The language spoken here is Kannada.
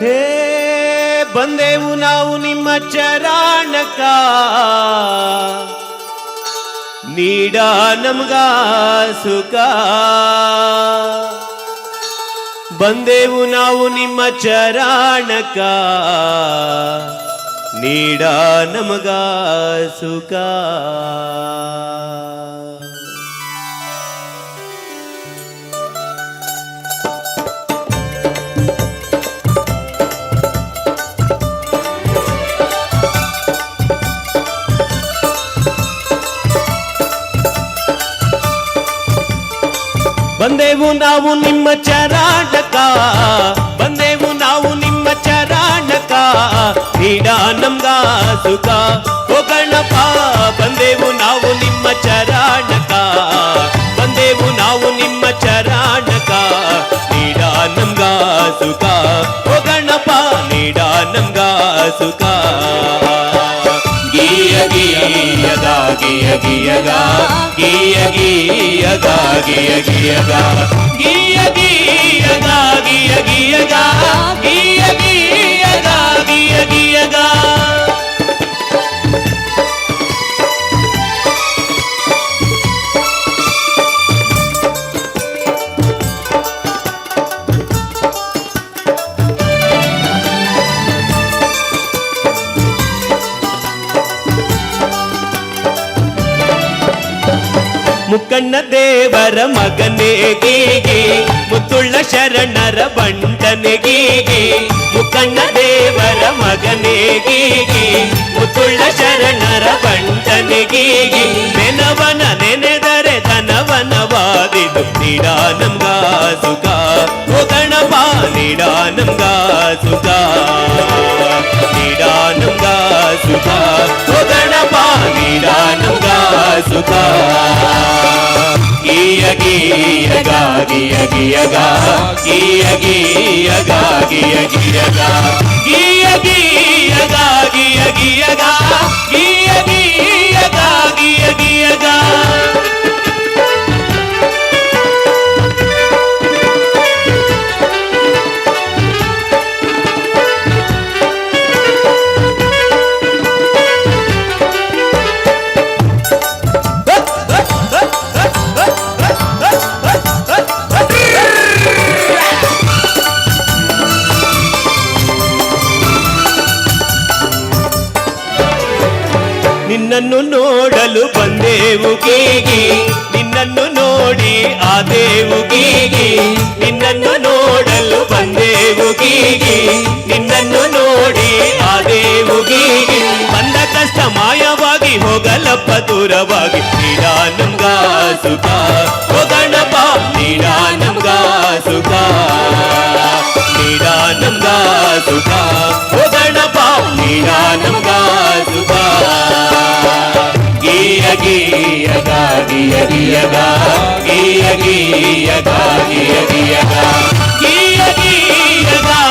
ಹೇ ಬಂದೆವು ನಾವು ನಿಮ್ಮ ಚರಾಣಕ ನೀಡ ನಮ್ಗ ಸುಖ ಬಂದೆವು ನಾವು ನಿಮ್ಮ ಚರಾಣಕ ನೀಡ ನಮಗ ಸುಖ ಬಂದೆವು ನಾವು ನಿಮ್ಮ ಚರಾಟಕ ಬಂದೆವು ನಾವು ನಿಮ್ಮ ಚರಾಟಕ ನೀಡ ನಮ್ಗ ಸುಖ. ಓ ಗಣಪ ಬಂದೆವು ನಾವು ನಿಮ್ಮ ಚರಾಟಕ ಬಂದೆವು ನಾವು ನಿಮ್ಮ ಚರಾಟಕ ನೀಡ ನಮ್ಗ ಸುಖ. ಓ ಗಣಪ ನೀಡ ನಮ್ಗ ಗಿಯ ಗಿಯಗ ಗಿಯ ಗಿಯಗ ಗಿಯ ಗಿಯಗ ಗಿಯ ಗಿಯಗ ಗಿಯ ಗಿಯಗ ಗಿಯ ಮುಕ್ಕಣ್ಣ ದೇವರ ಮಗನೇ ಗೀಗೆ ಮುತ್ತುಳ್ಳ ಶರಣರ ಬಂಟನೆ ಗೀಗಿ ಮುಕ್ಕಣ್ಣ ದೇವರ ಮಗನೇ ಗೀಗಿ ಮುತ್ತುಳ್ಳ ಶರಣರ ಬಂಟನೆ ನೆನವನ ನೆನೆದರೆ ಧನವನವಾದಿದು ನೀಡಾ ನಮ್ಗ ಸುಖ. ಗಣಪ ನೀಡಾ ನಮ್ಗ ಸುಖ. ನೀಡಾ ನಮ್ಗ ಸುಖ. ಗಣಪ ನೀಡಾ ನಮ್ಗ ಸುಖ. गियगा गिय गियगा गिय गियगा गिय गियगा गिय गियगा गिय गियगा ನಿನ್ನನ್ನು ನೋಡಲು ಬಂದೆವು ಗೀಗಿ ನಿನ್ನನ್ನು ನೋಡಿ ಆದೇವು ಗೀಗಿ ನಿನ್ನನ್ನು ನೋಡಲು ಬಂದೆವು ಗೀಗಿ ನಿನ್ನನ್ನು ನೋಡಿ ಆದೇವು ಗೀಗಿ ಬಂದ ಕಷ್ಟ ಮಾಯವಾಗಿ ಹೋಗಲಪ್ಪ ದೂರವಾಗಿ ನೀಡಾ ನಮ್ಗ ಸುಖ ಓ ಗಣಪ గీయ గీయ గీయ గీయ గీయ గీయ గీయ గీయ